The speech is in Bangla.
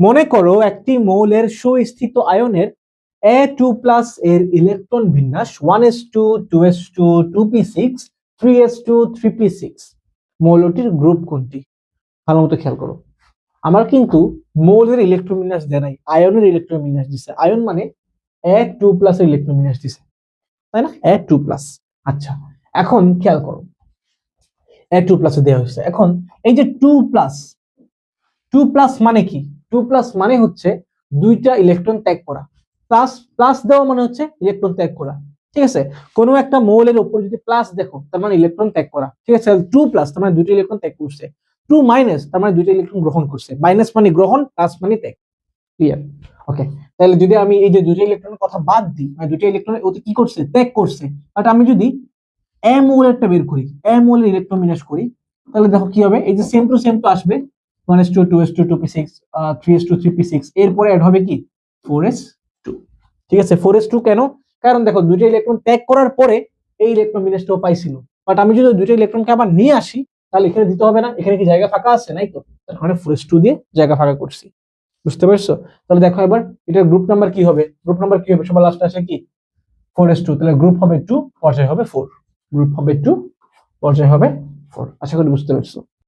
মনে করো একটি মৌলের সুস্থিত আয়নের এ টু প্লাস এর ইলেকট্রন বিন্যাস one S two two S two two P six three S two three P six মৌলটির group কোনটি? ভালো মতো খেয়াল করো। আমার কিন্তু মৌলের ইলেকট্রন বিন্যাস দেয় নাই, আয়নের ইলেকট্রন বিন্যাস দিছে। আয়ন মানে এ টু প্লাস এর ইলেকট্রন বিন্যাস দিছে। তাই না? এ টু প্লাস আচ্ছা এখন খেয়াল করো। এ টু প্লাসে দেওয়া হয়েছে। এখন এই যে টু প্লাস টু প্লাস মানে কি? টু প্লাস মানে হচ্ছে দুইটা ইলেকট্রন ত্যাগ করা। প্লাস প্লাস দেওয়া মানে হচ্ছে ইলেকট্রন ত্যাগ করা। ঠিক আছে? কোনো একটা মৌলের উপর যদি প্লাস দেখো, তার মানে ইলেকট্রন ত্যাগ করা। ঠিক আছে? টু প্লাস তার মানে দুইটা ইলেকট্রন ত্যাগ করছে। টু মাইনাস তার মানে দুইটা ইলেকট্রন গ্রহণ করছে। মাইনাস মানে গ্রহণ প্লাস মানে ত্যাগ। ক্লিয়ার ওকে তাহলে যদি আমি এই যে দুইটা ইলেকট্রনের কথা বাদ দিই মানে দুইটা ইলেকট্রন ওতে কি করছে? ত্যাগ করছে। বাট আমি যদি এ মৌলেরটা বের করি এ মৌলের ইলেকট্রন বিন্যাস করি, তাহলে দেখো কি হবে? এই যে সেম টু সেম তো আসবে। One S two two S two two P six three S two three P six এরপরে অ্যাড হবে কি? ফোর এস টু ঠিক আছে ফোর এস টু কেন? কারণ দেখো, দুইটা ইলেকট্রন ত্যাগ করার পরে এই ইলেকট্রন বিন্যাসটাও পাইছিল। বাট আমি যদি দুইটা ইলেকট্রনকে আবার নিয়ে আসি, তাহলে এখানে দিতে হবে না। এখানে কি জায়গা ফাঁকা আছে? নাই তো? তার কারণে ফোর এস টু দিয়ে জায়গা ফাঁকা করছি। বুঝতে পারছ? তাহলে দেখো এবার এটার গ্রুপ নাম্বার কি হবে? গ্রুপ নাম্বার কি হবে? সবার লাস্টে আসে কি? ফোর এস টু তাহলে গ্রুপ হবে টু পর্যায় হবে ফোর গ্রুপ হবে টু পর্যায় হবে ফোর আশা করি বুঝতে পারছ।